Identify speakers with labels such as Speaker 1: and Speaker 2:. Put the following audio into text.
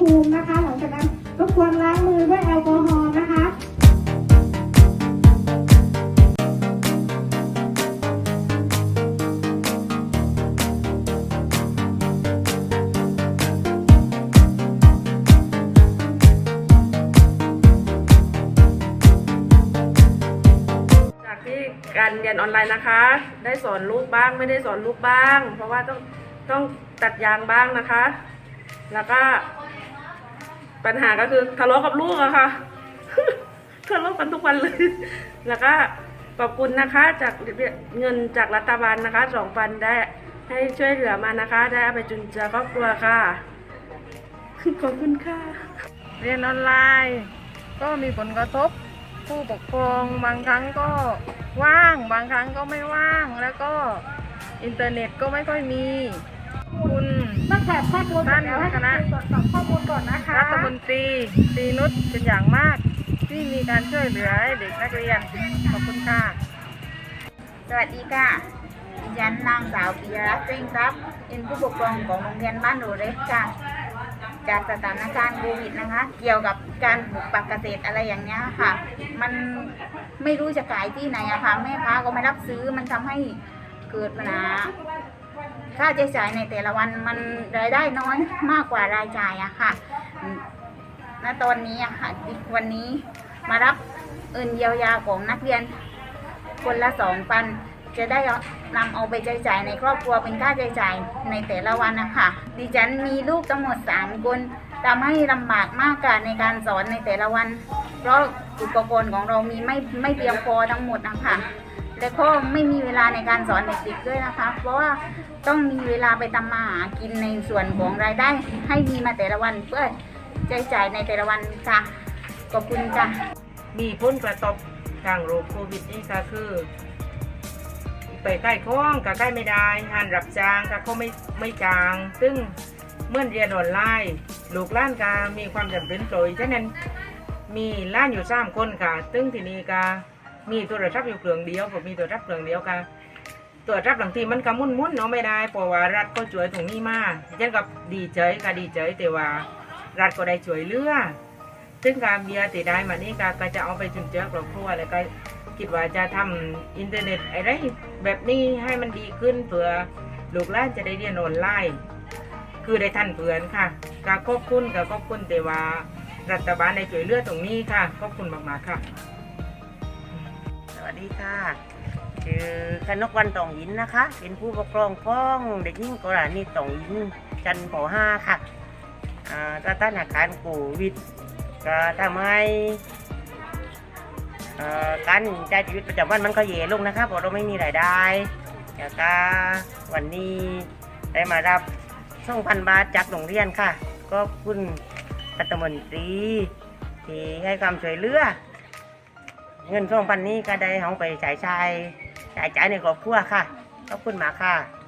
Speaker 1: ภูมินะคะ หลังจากนั้นก็ควรล้างมือด้วยแอลกอฮอล์นะคะ
Speaker 2: จากที่การเรียนออนไลน์นะคะ ได้สอนลูกบ้างไม่ได้สอนลูกบ้าง เพราะว่าต้องต้องตัดยางบ้างนะคะ แล้วก็ ปัญหาก็คือทะเลาะกับลูกอะค่ะทะเลาะกันทุกวันเลย แล้วก็ขอบคุณนะคะจากเงินจากรัฐบาลนะคะสองพันได้ให้ช่วยเหลือมานะคะ ได้เอาไปจุนเจือครอบครัวค่ะ ขอบคุณค่ะ
Speaker 3: เรียนออนไลน์ก็มีผลกระทบผู้ปกครองบางครั้งก็ว่าง บางครั้งก็ไม่ว่างแล้วก็อินเทอร์เน็ตก็ไม่ค่อยมี คุณ
Speaker 1: ตั้งแต่ข้อมูลก่อนแล้วให้
Speaker 3: คณะ
Speaker 1: ตรวจสอบข้อมูลก่อนนะคะ
Speaker 3: รัฐมนตรีตรีนุชเป็นอย่างมาก ที่มีการช่วยเหลือให้เด็กนักเรียน ขอบคุณค่ะ
Speaker 4: สวัสดีค่ะดิฉันนางสาวปิยรัตน์เร่งทรัพย์เป็นผู้ปกครองของโรงเรียนบ้านหนูเล็กค่ะ จากสถานการณ์โควิดนะคะ เกี่ยวกับการปลูกปักเกษตรอะไรอย่างเงี้ยค่ะ มันไม่รู้จะขายที่ไหนอะค่ะแม่ค้าก็ไม่รับซื้อมันทำให้เกิดปัญหา ค่าใช้จ่ายในแต่ละวันมันรายได้น้อยมากกว่ารายจ่ายอะค่ะณตอนนี้อะค่ะวันนี้มารับเงินเยียวยาของนักเรียน คนละสองพันจะได้นำเอาไปใช้จ่ายในครอบครัวเป็นค่าใช้จ่ายในแต่ละวันนะคะดิฉันมีลูกทั้งหมดสามคนทำให้ลำบากมากค่ะในการสอนในแต่ละวัน เพราะอุปกรณ์ของเรามีไม่ไม่เพียงพอทั้งหมดนะคะ และก็ไม่มีเวลาในการสอนเด็กๆด้วยนะคะ เพราะว่าต้องมีเวลาไปทำมาหากินในส่วนของรายได้ ให้มีมาแต่ละวันเพื่อใช้จ่ายในแต่ละวันค่ะขอบคุณค่ะ
Speaker 5: มีผลกระทบทางโรคโควิดนี่ก็คือ ไปใกล้ข้องก็ใกล้ไม่ได้งานรับจ้างก็เขาไม่ไม่จ้าง ซึ่งเมื่อเรียนออนไลน์ลูกล้านก็มีความจำเป็นโดยฉะนั้นมีล้านอยู่สามคนค่ะซึ่งทีนี้ก็ มีโทรัพท์อยู่เครื่องเดียวผมมีโทรัพท์เครื่องเดียวก็ตัวรับหลังทีมันก็มุนมุนๆเนาะไม่ได้เพราะว่ารัฐก็ช่วยตรงนี้มากฉันก็ดีใจก็ดีใจแต่ว่ารัฐก็ได้ช่วยเลือซึ่งการเบียร์ติได้มานี่ก็จะเอาไปจุนเจือครอบครัวแล้วก็คิดว่าจะทำอินเทอร์เน็ตอะไรแบบนี้ให้มันดีขึ้นเพื่อลูกหลานจะได้เรียนออนไลน์คือได้ทันเพื่อนค่ะก็ขอบคุณก็ขอบคุณแต่ว่ารัฐบาลได้ช่วยเลือตรงนี้ค่ะขอบคุณมากๆค่ะ
Speaker 6: วัสดีค่ะชื่อคณกวันตองหินนะคะ เป็นผู้ปกครองของเด็กหญิงกราณีตองหินจันป .5 ค่ะอ่าสถานการณ์โควิดก็ทำให้การใช้ชีวิตประจำวันมันก็เย่ลงนะคะเพราะเราไม่มีรายได้แล้วก็วันนี้ได้มารับ2,000บาทจากโรงเรียนค่ะ ก็คุณรัฐมนตรีที่ให้ความช่วยเหลือ เงินสองพันนี้ก็ได้เอาไปจ่ายชายจ่ายจ่ายในครอบครัวค่ะขอบคุณมากค่ะ